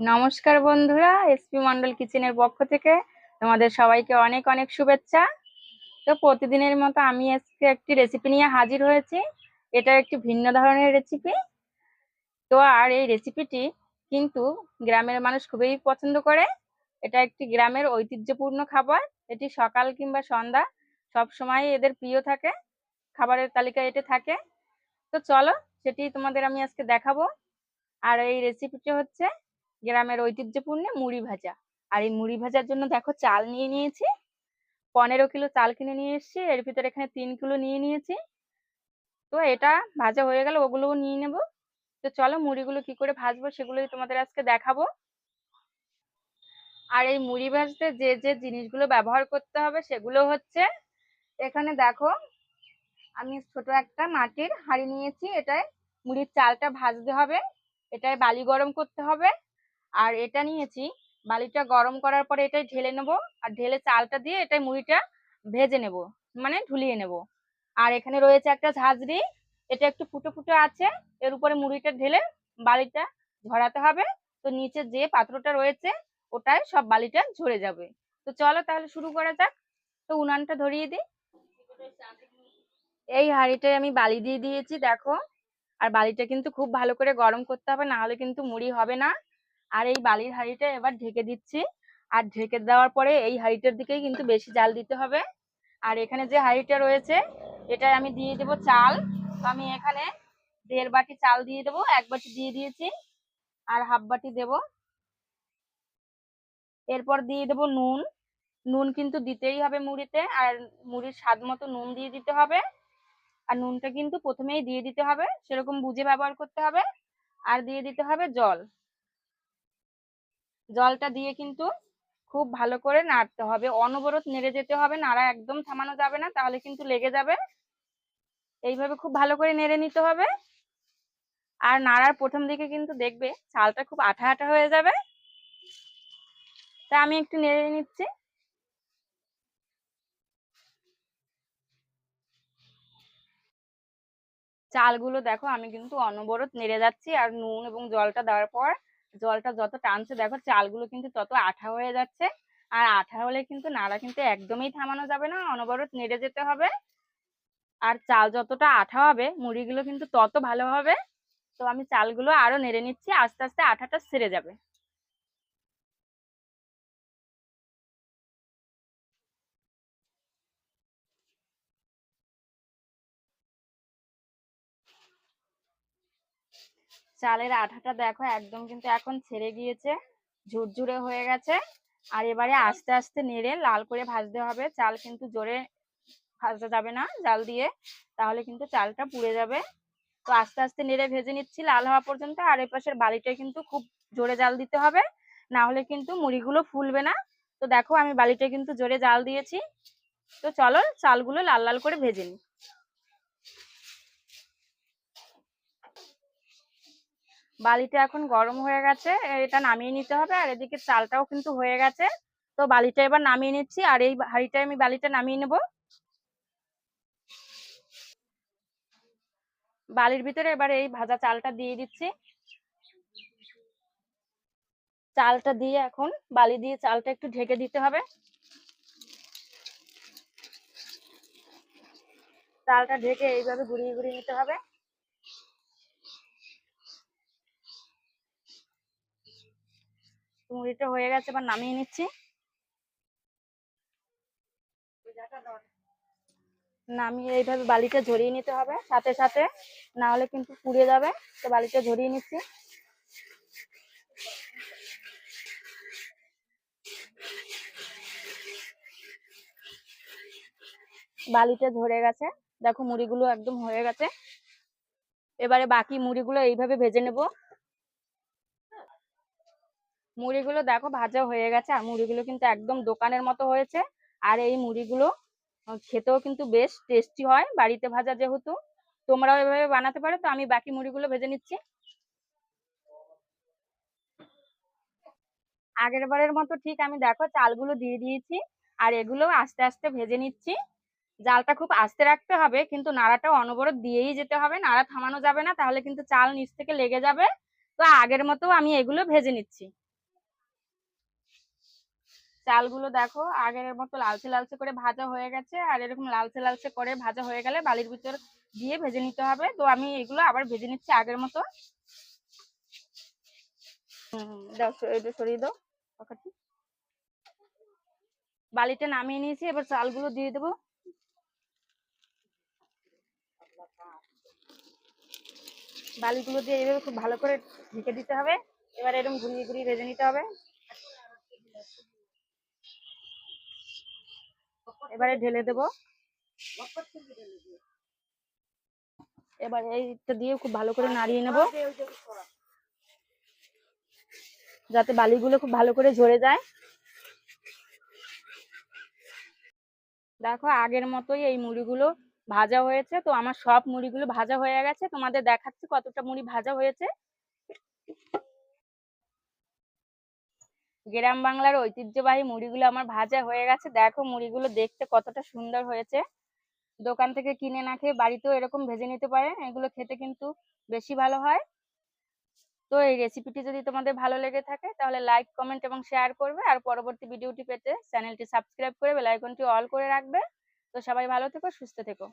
নমস্কার বন্ধুরা এসপি মন্ডল কিচেনের পক্ষ থেকে তোমাদের সবাইকে অনেক অনেক শুভেচ্ছা। তো প্রতিদিনের মতো আমি আজকে একটি রেসিপি নিয়ে হাজির হয়েছি। এটা একটি ভিন্ন ধরনের রেসিপি তো আর এই রেসিপিটি কিন্তু গ্রামের মানুষ খুবই পছন্দ করে। এটা একটি গ্রামের ঐতিহ্যপূর্ণ খাবার। এটি সকাল কিংবা সন্ধ্যা সব সময় এদের প্রিয় থাকে, খাবারের তালিকায় এটি থাকে। তো চলো সেটি তোমাদের আমি আজকে দেখাবো। আর এই রেসিপিটি হচ্ছে গ্রামের ঐতিহ্যপূর্ণ মুড়ি ভাজা। আর এই মুড়ি ভাজার জন্য দেখো চাল নিয়ে নিয়েছি। পনেরো কিলো চাল কিনে নিয়ে এসেছি, এর ভিতরে এখানে তিন কিলো নিয়ে নিয়েছি। তো এটা ভাজা হয়ে গেল ওগুলোও নিয়ে নেব। তো চলো মুড়িগুলো কি করে ভাজবো সেগুলোই তোমাদের আজকে দেখাবো। আর এই মুড়ি ভাজতে যে যে জিনিসগুলো ব্যবহার করতে হবে সেগুলো হচ্ছে, এখানে দেখো আমি ছোট একটা মাটির হাঁড়ি নিয়েছি, এটায় মুড়ির চালটা ভাজতে হবে। এটায় বালি গরম করতে হবে। আর এটা নিয়েছি। বালিটা গরম করার পরে এটাই ঢেলে নেব। আর ঢেলে চালটা দিয়ে এটাই মুড়িটা ভেজে নেব মানে ঝুলিয়ে নেব। আর এখানে রয়েছে একটা ঝাঁঝরি। এটা একটু ফুটো ফুটো আছে। এর উপরে মুড়িটা ঢেলে বালিটা ঝরাতে হবে। তো নিচে যে পাত্রটা রয়েছে, ওটায় সব বালিটা ঝরে যাবে। তো চলো তাহলে শুরু করা যাক। তো উনানটা ধরিয়ে দিই। এই হাঁড়িটায় আমি বালি দিয়ে দিয়েছি, দেখো। আর বালিটা কিন্তু খুব ভালো করে গরম করতে হবে, না হলে কিন্তু মুড়ি হবে না। আর এই বালির হাঁড়িটা এবার ঢেকে দিচ্ছি। আর ঢেকে দেওয়ার পরে এই হাঁড়িটার দিকেই কিন্তু বেশি জাল দিতে হবে। আর এখানে যে হাঁড়িটা রয়েছে এটা আমি দিয়ে দেবো চাল। তো আমি এখানে দেড় বাটি চাল দিয়ে দেবো, এক বাটি দিয়ে দিয়েছি। আর হাফ বাটি দেব। এরপর দিয়ে দেবো নুন। নুন কিন্তু দিতেই হবে মুড়িতে, আর মুড়ির স্বাদ মতো নুন দিয়ে দিতে হবে। আর নুনটা কিন্তু প্রথমেই দিয়ে দিতে হবে। সেরকম বুঝে ব্যবহার করতে হবে। আর দিয়ে দিতে হবে জল। জলটা দিয়ে কিন্তু খুব ভালো করে নাড়তে হবে। অনবরত নেড়ে যেতে হবে, নাড়া একদম থামানো যাবে না, তাহলে কিন্তু লেগে যাবে। এইভাবে খুব ভালো করে নেড়ে নিতে হবে। আর নাড়ার প্রথম দিকে কিন্তু দেখবে চালটা খুব আঠা আঠা হয়ে যাবে। তা আমি একটু নেড়ে নিচ্ছি। চালগুলো দেখো, আমি কিন্তু অনবরত নেড়ে যাচ্ছি আর নুন এবং জলটা দেওয়ার পর জলটা যত টানছে, দেখো চালগুলো কিন্তু তত আঠা হয়ে যাচ্ছে। আর আঠা হলে কিন্তু নাড়া কিন্তু একদমই থামানো যাবে না, অনবরত নেড়ে যেতে হবে। আর চাল যতটা আঠা হবে, মুড়িগুলো কিন্তু তত ভালো হবে। তো আমি চালগুলো আরও নেড়ে নিচ্ছি, আস্তে আস্তে আঠাটা সেরে যাবে। চালের আঠাটা দেখো একদম কিন্তু এখন ছেড়ে গিয়েছে, ঝুরঝুরে হয়ে গেছে। আর এবারে আস্তে আস্তে নেড়ে লাল করে ভাজতে হবে। চাল কিন্তু জোরে ভাজতে যাবে না জাল দিয়ে, তাহলে কিন্তু চালটা পুড়ে যাবে। তো আস্তে আস্তে নেড়ে ভেজে নিচ্ছি লাল হওয়া পর্যন্ত। আর এই পাশের বালিটা কিন্তু খুব জোরে জাল দিতে হবে, না হলে কিন্তু মুড়িগুলো ফুলবে না। তো দেখো আমি বালিটা কিন্তু জোরে জাল দিয়েছি। তো চলো চালগুলো লাল লাল করে ভেজে নিই। বালিটা এখন গরম হয়ে গেছে, এটা নামিয়ে নিতে হবে, আর এদিকে চালটাও কিন্তু হয়ে গেছে। তো বালিটা এবার নামিয়ে নিচ্ছি, আর এই হাঁড়িটায় আমি বালিটা নামিয়ে নেব। বালির ভিতরে এবার এই ভাজা চালটা দিয়ে দিচ্ছি। চালটা দিয়ে এখন বালি দিয়ে চালটা একটু ঢেকে দিতে হবে। চালটা ঢেকে এইভাবে ঘুরিয়ে ঘুরিয়ে নিতে হবে। মুড়িটা হয়ে গেছে, এবার নামিয়ে নিচ্ছি। নামিয়ে এইভাবে বালিটা ঝরিয়ে নিতে হবে, সাথে সাথে। না হলে কিন্তু পুড়ে যাবে, তো বালিটা ঝরিয়ে নিচ্ছি। বালিটা ঝরে গেছে। দেখো মুড়িগুলো একদম হয়ে গেছে। এবারে বাকি মুড়িগুলো এইভাবে ভেজে নেব। মুড়িগুলো দেখো ভাজা হয়ে গেছে, আর মুড়িগুলো কিন্তু একদম দোকানের মতো হয়েছে। আর এই মুড়িগুলো খেতেও কিন্তু বেশ টেস্টি হয়, বাড়িতে ভাজা যেহেতু। তোমরাও এভাবে বানাতে পারো, তো আমি বাকি মুড়িগুলো ভেজে নিচ্ছি। আগের বারের মতো ঠিক আমি দেখো চালগুলো দিয়ে দিয়েছি, আর এগুলো আস্তে আস্তে ভেজে নিচ্ছি। জালটা খুব আস্তে রাখতে হবে, কিন্তু নাড়াটা অনবরত দিয়েই যেতে হবে। নাড়া থামানো যাবে না, তাহলে কিন্তু চাল নিচ থেকে লেগে যাবে। তো আগের মতো আমি এগুলো ভেজে নিচ্ছি। চালগুলো দেখো, আগের মতো লালচে লালচে করে ভাজা হয়ে গেছে, আর এরকম লালচে লালচে করে ভাজা হয়ে গেলে বালির ভিতর দিয়ে ভেজে নিতে হবে। তো আমি এগুলো আবার ভেজে নিচ্ছি আগের মতো। দাও বালিটা নামিয়ে নিয়েছি, এবার চালগুলো দিয়ে দেবো। বালিগুলো দিয়ে এভাবে খুব ভালো করে ঢেকে দিতে হবে। এবার এরকম ঘুরিয়ে ঘুরিয়ে ভেজে নিতে হবে। এবারে ঢেলে দেবো। এবার এইটা দিয়ে খুব ভালো করে নাড়িয়ে নেব। যাতে বালিগুলো খুব ভালো করে ঝরে যায়। দেখো আগের মতোই এই মুড়িগুলো ভাজা হয়েছে। তো আমার সব মুড়িগুলো ভাজা হয়ে গেছে। তোমাদের দেখাচ্ছি কতটা মুড়ি ভাজা হয়েছে। গ্রাম বাংলার ঐতিহ্যবাহী মুড়িগুলো আমার ভাজা হয়ে গেছে। দেখো মুড়িগুলো দেখতে কতটা সুন্দর হয়েছে। দোকান থেকে কিনে না খেয়ে বাড়িতেও এরকম ভেজে নিতে পারেন। এগুলো খেতে কিন্তু বেশি ভালো হয়। তো এই রেসিপিটি যদি তোমাদের ভালো লেগে থাকে, তাহলে লাইক কমেন্ট এবং শেয়ার করবে। আর পরবর্তী ভিডিওটি পেতে চ্যানেলটি সাবস্ক্রাইব করে বেল আইকনটি অল করে রাখবে। তো সবাই ভালো থেকো, সুস্থ থেকো।